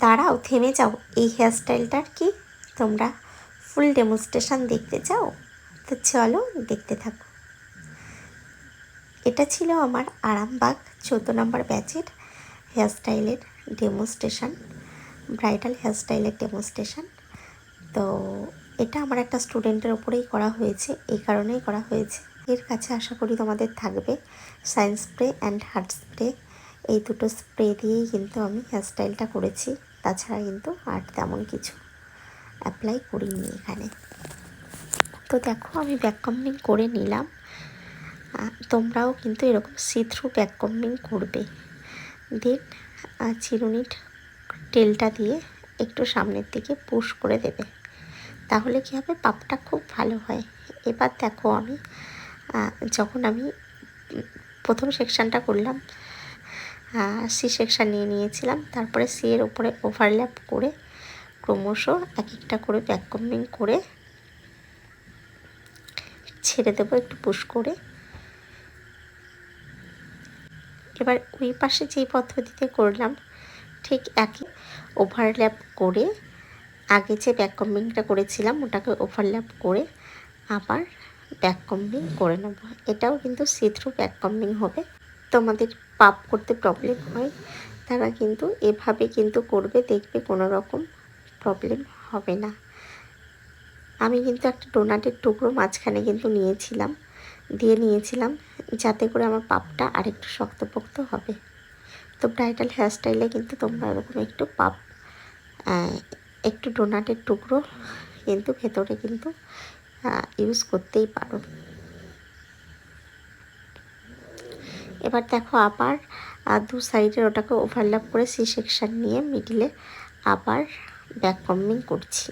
দাঁড়াও, থেমে যাও। এই হেয়ারস্টাইলটার কি? তোমরা ফুল ডেমনস্ট্রেশন দেখতে চাও? তো চলো দেখতে থাকো। এটা ছিল আমার আরামবাগ চোদ্দ নম্বর ব্যাচের হেয়ারস্টাইলের ডেমনস্ট্রেশন ব্রাইডাল হেয়ারস্টাইলের ডেমনস্ট্রেশন তো এটা আমার একটা স্টুডেন্টের ওপরেই করা হয়েছে, এই কারণেই করা হয়েছে। এর কাছে আশা করি তোমাদের থাকবে। Science spray and heart spray এই দুটো স্প্রে দিয়েই কিন্তু আমি হেয়ারস্টাইলটা করেছি। তাছাড়া কিন্তু আর তেমন কিছু অ্যাপ্লাই করিনি এখানে। তো দেখো, আমি ব্যাক কম্বিং করে নিলাম। তোমরাও কিন্তু এরকম সি থ্রু ব্যাক কম্বিং করবে দেন চিরুনির তেলটা দিয়ে একটু সামনের দিকে পুশ করে দেবে। তাহলে কী হবে? পাপটা খুব ভালো হয়। এবার দেখো আমি যখন আমি প্রথম সেকশানটা করলাম সি সেকশান নিয়ে নিয়েছিলাম। তারপরে সি এর উপরে ওভারল্যাপ করে ক্রমশ এক একটা করে ব্যাক কম্বিং করে ছেড়ে দেবো একটু পুশ করে। এবার ওই পাশে যেই পদ্ধতিতে করলাম, ঠিক একই ওভারল্যাপ করে আগে যে ব্যাক কম্বিংটা করেছিলাম, ওটাকে ওভারল্যাপ করে আবার ব্যাক কম্বিং করে নেব। এটাও কিন্তু সি থ্রু ব্যাক কম্বিং হবে। তোমাদের পাপ করতে প্রবলেম হয়, তারা কিন্তু এভাবে কিন্তু করবে, দেখবে কোনো রকম প্রবলেম হবে না। আমি কিন্তু একটা ডোনাটের টুকরো মাঝখানে কিন্তু নিয়েছিলাম, দিয়ে নিয়েছিলাম, যাতে করে আমার পাপটা আরেকটু শক্তপোক্ত হবে। তো ব্রাইডাল হেয়ারস্টাইলে কিন্তু তোমরা এরকম একটু পাপ একটু ডোনাটের টুকরো কিন্তু ভেতরে কিন্তু ইউজ করতেই পারো। এবার দেখো আবার দু সাইডের ওটাকে ওভারল্যাপ করে সি সেকশান নিয়ে মিডিলে আবার ব্যাক কম্বিং করছি।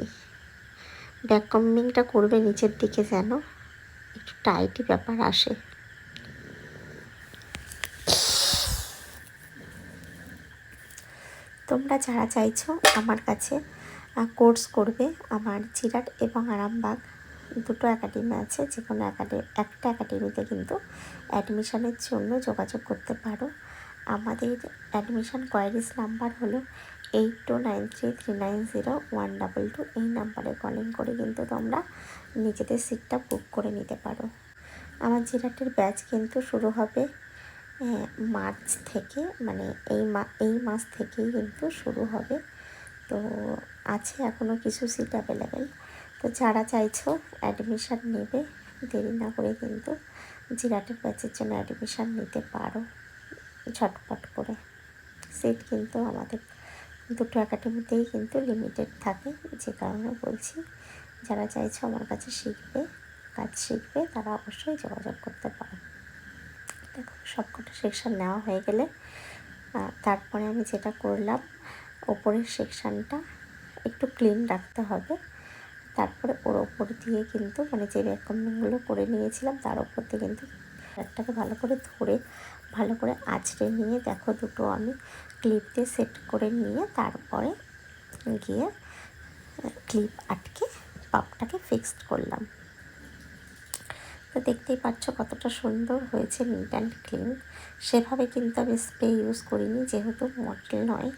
ব্যাক কম্বিংটা করবে নিচের দিকে যেন একটু টাইটি ব্যাপার আসে। তোমরা যারা চাইছো আমার কাছে কোর্স করবে আমার জিরাট এবং আরামবাগ। দুটো একাডেমি আছে যে কোনো একাডেমি একটা একাডেমিতে কিন্তু অ্যাডমিশনের জন্য যোগাযোগ করতে পারো। আমাদের অ্যাডমিশন কোয়ারিজ নাম্বার হলো eight two nine three three nine zero one double two. এই নাম্বারে কলিং করে কিন্তু তোমরা নিজেদের সিটটা বুক করে নিতে পারো। আমার জিরাটের ব্যাচ কিন্তু শুরু হবে আহ, মার্চ থেকে মানে এই মা এই মাস থেকেই কিন্তু শুরু হবে। তো আছে এখনও কিছু সিট অ্যাভেলেবেল। তো যারা চাইছো অ্যাডমিশান নেবে, দেরি না করে কিন্তু জিরাটের ব্যাচের জন্য অ্যাডমিশান নিতে পারো ঝটপট করে। সিট কিন্তু আমাদের দুটো একাডেমিতেই কিন্তু লিমিটেড থাকে, যে কারণে বলছি যারা চাইছো আমার কাছে শিখবে, কাজ শিখবে, তারা অবশ্যই যোগাযোগ করতে পারো। দেখো, সবকটা সেকশান নেওয়া হয়ে গেলে তারপরে আমি যেটা করলাম, ওপরের সেকশানটা একটু ক্লিন রাখতে হবে। তারপরে ওর ওপর দিয়ে কিন্তু মানে যে ব্যাককম্বিংগুলো করে নিয়েছিলাম, তার ওপর দিয়ে কিন্তু একটাকে ভালো করে ধরে, ভালো করে আঁচড়ে নিয়ে দেখো দুটো আমি ক্লিপ দিয়ে সেট করে নিয়ে তারপরে গিয়ে, ক্লিপ আটকে পাপটাকে ফিক্সড করলাম। তো দেখতেই পাচ্ছ কতটা সুন্দর হয়েছে নিট অ্যান্ড ক্লিন সেভাবে কিন্তু আমি স্প্রে ইউজ করিনি, যেহেতু মডেল নয়।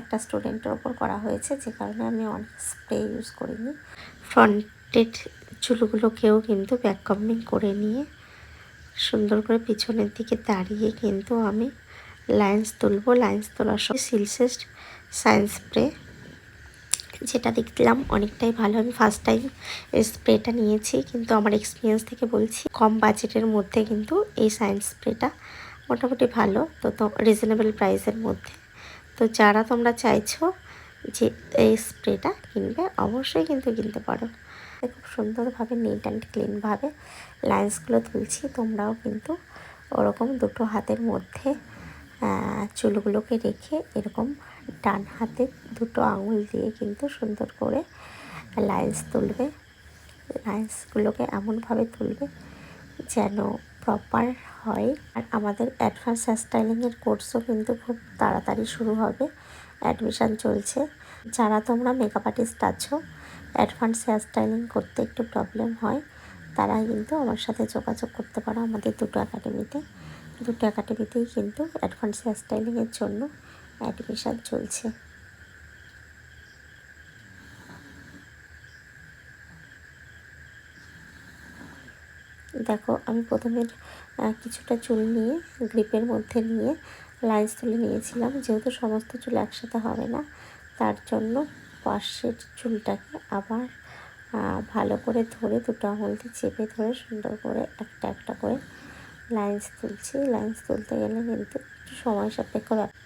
একটা স্টুডেন্টের ওপর করা হয়েছে, যে কারণে আমি অনেক স্প্রে ইউজ করিনি। ফ্রন্টের চুলগুলোকেও কিন্তু ব্যাক কম্বিং করে নিয়ে সুন্দর করে পিছনের দিকে দাঁড়িয়ে কিন্তু আমি লাইন্স তুলবো। লাইন্স তোলার সময় সিলসেস্ট সায়েন্স স্প্রে যেটা দেখলাম অনেকটাই ভালো। আমি ফার্স্ট টাইম স্প্রেটা নিয়েছি, কিন্তু আমার এক্সপিরিয়েন্স থেকে বলছি, কম বাজেটের মধ্যে কিন্তু এই সায়েন্স স্প্রেটা মোটামুটি ভালো, তো রিজনেবল প্রাইসের মধ্যে। তো যারা তোমরা চাইছো যে এই স্প্রেটা কিনবে, অবশ্যই কিন্তু কিনতে পারো। খুব সুন্দরভাবে নিট অ্যান্ড ক্লিনভাবে লাইন্সগুলো তুলছি, তোমরাও কিন্তু ওরকম দুটো হাতের মধ্যে চুলগুলোকে রেখে এরকম ডান হাতে দুটো আঙুল দিয়ে কিন্তু সুন্দর করে লাইন্স তুলবে। লাইন্সগুলোকে এমনভাবে তুলবে যেন প্রপার হয়। আর আমাদের অ্যাডভান্স হেয়ার স্টাইলিংয়ের কোর্সও কিন্তু খুব তাড়াতাড়ি শুরু হবে। অ্যাডমিশান চলছে। যারা তোমরা মেকআপ আর্টিস্ট আছো অ্যাডভান্স হেয়ার স্টাইলিং করতে একটু প্রবলেম হয়, তারা কিন্তু আমার সাথে যোগাযোগ করতে পারো আমাদের দুটো একাডেমিতে দুটো একাডেমিতেই কিন্তু অ্যাডভান্স হেয়ার স্টাইলিংয়ের জন্য অ্যাডমিশান চলছে। দেখো, আমি প্রথমে কিছুটা চুল নিয়ে, গ্রিপের মধ্যে নিয়ে লাইন্স তুলে নিয়েছিলাম। যেহেতু সমস্ত চুল একসাথে হবে না, তার জন্য পাশের চুলটাকে আবার ভালো করে ধরে দুটো আঙুল দিয়ে চেপে ধরে সুন্দর করে একটা একটা করে লাইন্স তুলছি। লাইন্স তুলতে গেলে কিন্তু একটু সময় সাপেক্ষ ব্যাপার।